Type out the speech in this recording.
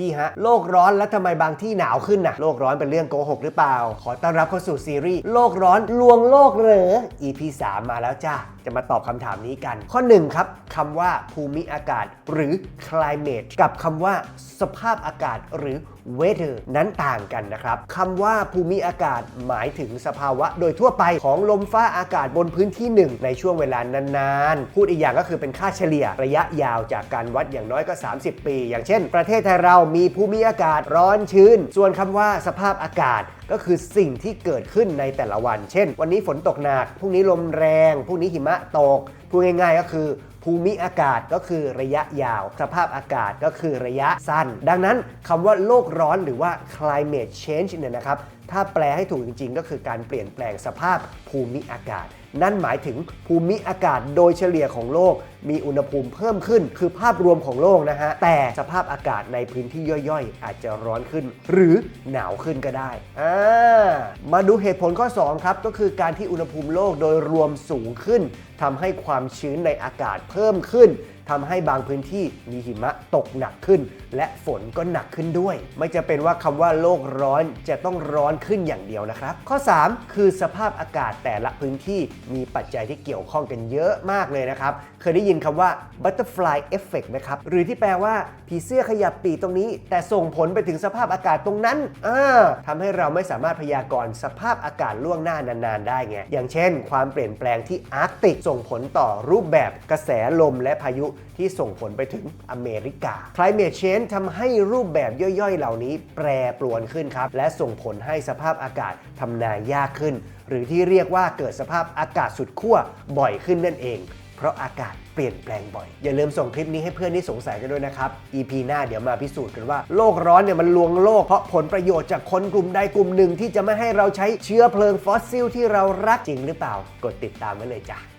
พี่ฮะ โลกร้อนแล้วทำไมบางที่หนาวขึ้นน่ะโลกร้อนเป็นเรื่องโกหกหรือเปล่า ขอต้อนรับเข้าสู่ซีรีส์โลกร้อนลวงโลกเหรอ EP 3 มาแล้วจ้าจะมาตอบคำถามนี้กัน ข้อ 1 ครับคำว่าภูมิอากาศหรือ climate กับคำว่าสภาพอากาศหรือ weather นั้นต่างกันนะครับคำว่าภูมิอากาศหมายถึงสภาวะโดยทั่วไปของลมฟ้าอากาศบนพื้นที่หนึ่งในช่วงเวลานานๆ พูดอีกอย่างก็คือเป็นค่าเฉลี่ยระยะยาวจากการวัดอย่างน้อยก็ 30 ปี อย่างเช่น ประเทศไทยเรามีภูมิอากาศร้อนชื้น ส่วนคำว่าสภาพอากาศก็คือสิ่งที่เกิดขึ้นในแต่ละวัน เช่น วันนี้ฝนตกหนัก พรุ่งนี้ลมแรง พรุ่งนี้หิมะตก พูดง่ายๆก็คือ ภูมิอากาศก็คือระยะยาว สภาพอากาศก็คือระยะสั้น ดังนั้นคำว่าโลกร้อนหรือว่า climate change เนี่ยนะครับถ้าแปลให้ถูกจริง ๆ ก็คือการเปลี่ยนแปลงสภาพภูมิอากาศ นั่นหมายถึงภูมิอากาศโดยเฉลี่ยของโลก มีอุณหภูมิเพิ่มขึ้น คือภาพรวมของโลกนะฮะ แต่สภาพอากาศในพื้นที่ย่อยๆ อาจจะร้อนขึ้น หรือหนาวขึ้นก็ได้อ่ามาดูเหตุผลข้อ 2 ครับ ก็คือการที่อุณหภูมิโลกโดยรวมสูงขึ้นทำให้ความชื้นในอากาศเพิ่มขึ้น ทำให้บางพื้นที่มีหิมะตกหนักขึ้น และฝนก็หนักขึ้นด้วย ไม่จะเป็นว่าคำว่าโลกร้อนจะต้องร้อนขึ้นอย่างเดียวนะครับ ข้อ 3 คือสภาพอากาศแต่ละพื้นที่มีปัจจัยที่เกี่ยวข้องกันเยอะมากเลยนะครับ เคยได้ยินคำว่า butterfly effect ไหมครับหรือที่แปลว่าผีเสื้อขยับปีกตรงนี้ แต่ส่งผลไปถึงสภาพอากาศตรงนั้นอ่าทำให้เราไม่สามารถพยากรณ์สภาพอากาศล่วงหน้านานๆ ได้ไงอย่างเช่น ความเปลี่ยนแปลงที่อาร์กติกส่งผลต่อรูปแบบกระแสลมและพายุที่ส่งผลไปถึงอเมริกา climate change ทำให้รูปแบบย่อยๆ เหล่านี้แปรปรวนขึ้นครับ และส่งผลให้สภาพอากาศทำนายยากขึ้น หรือที่เรียกว่าเกิดสภาพอากาศสุดขั้วบ่อยขึ้นนั่นเอง เพราะอากาศเปลี่ยนแปลงบ่อย อย่าลืมส่งคลิปนี้ให้เพื่อนที่สงสัยกันด้วยนะครับ EP หน้าเดี๋ยวมาพิสูจน์กันว่าโลกร้อนเนี่ยมันลวงโลกเพราะผลประโยชน์จากคนกลุ่มใดกลุ่มหนึ่งที่จะไม่ให้เราใช้เชื้อเพลิงฟอสซิลที่เรารักจริงหรือเปล่า กดติดตามไว้เลยจ้ะ